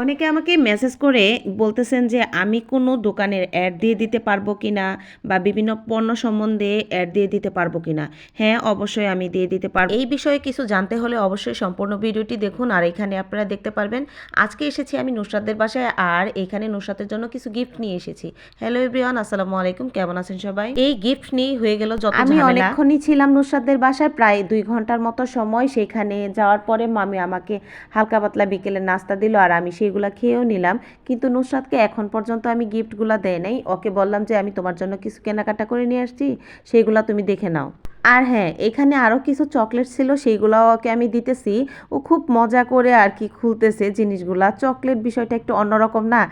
অনেকে আমাকে মেসেজ করে বলতেছেন যে আমি কোনো দোকানের অ্যাড দিয়ে দিতে পারব কিনা বা বিভিন্ন পণ্য সম্বন্ধে অ্যাড দিয়ে দিতে পারব কিনা? হ্যাঁ অবশ্যই আমি দিয়ে দিতে পারব। এই বিষয়ে কিছু জানতে হলে অবশ্যই সম্পূর্ণ ভিডিওটি দেখুন। আর এখানে আপনারা দেখতে পারবেন আজকে এসেছি আমি নুসরাতদের বাসায় আর এখানে নুসরাতের জন্য কিছু গিফট নিয়ে এসেছি। হ্যালো এভরিওয়ান আসসালামু আলাইকুম। কেমন আছেন সবাই? এই গিফট নিয়ে হয়ে গেল যত আমি অনেকক্ষণই ছিলাম নুসরাতদের বাসায় প্রায় দুই ঘণ্টার মতো সময়। সেখানে যাওয়ার পরে মামি আমাকে হালকা পাতলা বিকেলে নাস্তা দিল আর আমি সেইগুলা খেয়েও নিলাম। কিন্তু নুসরাতকে এখন পর্যন্ত আমি গিফটগুলো দেয় নাই। ওকে বললাম যে, আমি তোমার জন্য কিছু কেনাকাটা করে নিয়ে আসছি। সেইগুলা তুমি দেখে নাও। আর হ্যাঁ এখানে আরও কিছু চকলেট ছিল সেইগুলোও ওকে আমি দিতেছি। ও খুব মজা করে আর কি খুলতেছে জিনিসগুলা। চকলেট বিষয়টা একটু অন্যরকম না।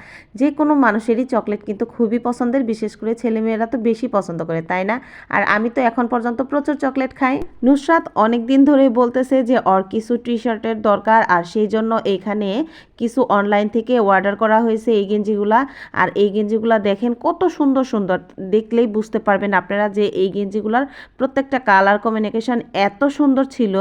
যে কোনো মানুষেরই চকলেট কিন্তু খুবই পছন্দের, বিশেষ করে ছেলেমেয়েরা তো বেশি পছন্দ করে, তাই না? আর আমি তো এখন পর্যন্ত প্রচুর চকলেট খাই। নুসরাত অনেক দিন ধরেই বলতেছে যে ওর কিছু টি শার্টের দরকার, আর সেই জন্য এখানে কিছু অনলাইন থেকে অর্ডার করা হয়েছে এই গেঞ্জিগুলা। আর এই গেঞ্জিগুলা দেখেন কত সুন্দর সুন্দর, দেখলেই বুঝতে পারবেন আপনারা যে এই গেঞ্জিগুলার প্রত্যেকটা কালার কমিউনিকেশন এত সুন্দর ছিল,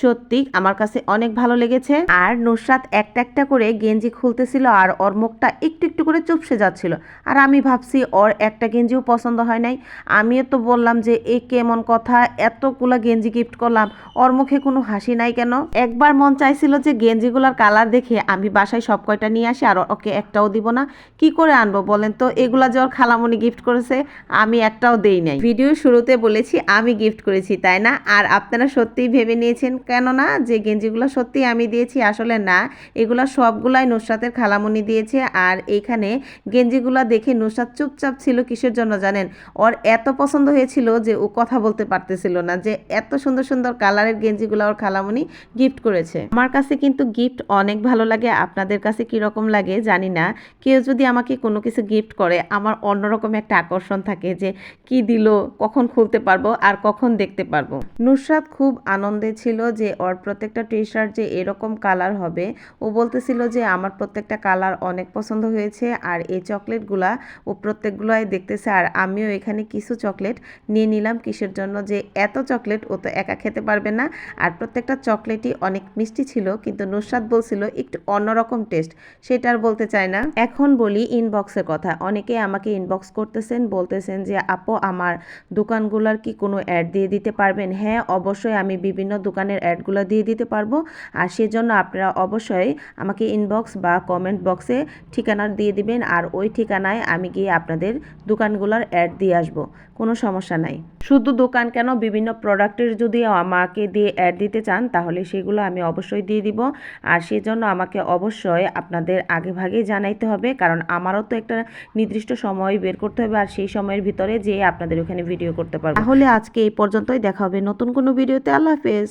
সত্যি আমার কাছে অনেক ভালো লেগেছে। আর নুসরাত একটা একটা করে গেঞ্জি খুলতেছিল আর ওর মুখটা একটু একটু করে চুপসে যাচ্ছিল। আর আমি ভাবছি ওর একটা গেঞ্জিও পছন্দ হয় নাই। আমিও তো বললাম যে, এ কেমন কথা, এতগুলা গেঞ্জি গিফট করলাম, ওর মুখে কোনো হাসি নাই কেন? একবার মন চাইছিল যে গেঞ্জিগুলার কালার দেখে আমি বাসায় সব কয়টা নিয়ে আসি আর ওকে একটাও দিব না। কি করে আনব বলেন তো? এগুলা যে ওর খালামণি গিফট করেছে, আমি একটাও দেই নাই। ভিডিও শুরুতে বলেছি, আমি গিফট করেছি, তাই না? আর আপনারা সত্যিই ভেবে নিয়েছেন কেন না যে গেঞ্জিগুলো সত্যি আমি দিয়েছি, আসলে না। এগুলা সবগুলাই নুসরাতের খালামণি দিয়েছে আর এইখানে গেঞ্জিগুলো দেখে নুসরাত চুপচাপ ছিল কিসের জন্য জানেন? ওর এত পছন্দ হয়েছিল যে ও কথা বলতে পারতেছিল না যে এত সুন্দর সুন্দর কালারের গেঞ্জিগুলো ওর খালামণি গিফট করেছে। আমার কাছে কিন্তু গিফট অনেক ভালো লাগে, আপনাদের কাছে কীরকম লাগে জানি না। কেউ যদি আমাকে কোনো কিছু গিফট করে, আমার অন্যরকম একটা আকর্ষণ থাকে যে কি দিল, কখন খুলতে পারব আর কখন দেখতে পারব? নুসরাত খুব আনন্দে ছিল যে ওর প্রত্যেকটা টি শার্ট যে এরকম কালার হবে, ও বলতেছিল যে আমার প্রত্যেকটা কালার অনেক পছন্দ হয়েছে আর এই চকলেটগুলা ও প্রত্যেকগুলাই দেখতেছে আর আমিও এখানে কিছু চকলেট নিয়ে নিলাম কিসের জন্য যে এত চকলেট ও তো একা খেতে পারবে না আর প্রত্যেকটা চকলেটই অনেক মিষ্টি ছিল কিন্তু নুসরাত বলছিল একটু অন্যরকম টেস্ট সেটা আর বলতে চায় না। এখন বলি ইনবক্সের কথা অনেকে আমাকে ইনবক্স করতেছেন, বলতেছেন যে, আপু, আমার দোকানগুলোর কি কোনো অ্যাড দিয়ে দিতে পারবেন। হ্যাঁ অবশ্যই আমি বিভিন্ন দোকানের অ্যাডগুলো দিয়ে দিতে পারব। আর সেজন্য আপনারা অবশ্যই আমাকে ইনবক্স বা কমেন্ট বক্সে ঠিকানা দিয়ে দিবেন। আর ওই ঠিকানায় আমি গিয়ে আপনাদের দোকানগুলোর অ্যাড দিয়ে আসব। কোনো সমস্যা নাই। শুধু দোকান কেন? বিভিন্ন প্রোডাক্টের যদি আমাকে দিয়ে অ্যাড দিতে চান, তাহলে সেগুলো আমি অবশ্যই দিয়ে দিব। আর সেজন্য আমাকে অবশ্যই আপনাদের আগে ভাগেই জানাইতে হবে। কারণ আমারও তো একটা নির্দিষ্ট সময় বের করতে হবে। আর সেই সময়ের ভিতরে যেয়ে আপনাদের ওখানে ভিডিও করতে পারব। তাহলে আজকে এই পর্যন্তই দেখা হবে নতুন কোনো ভিডিওতে। আল্লাহ হাফেজ।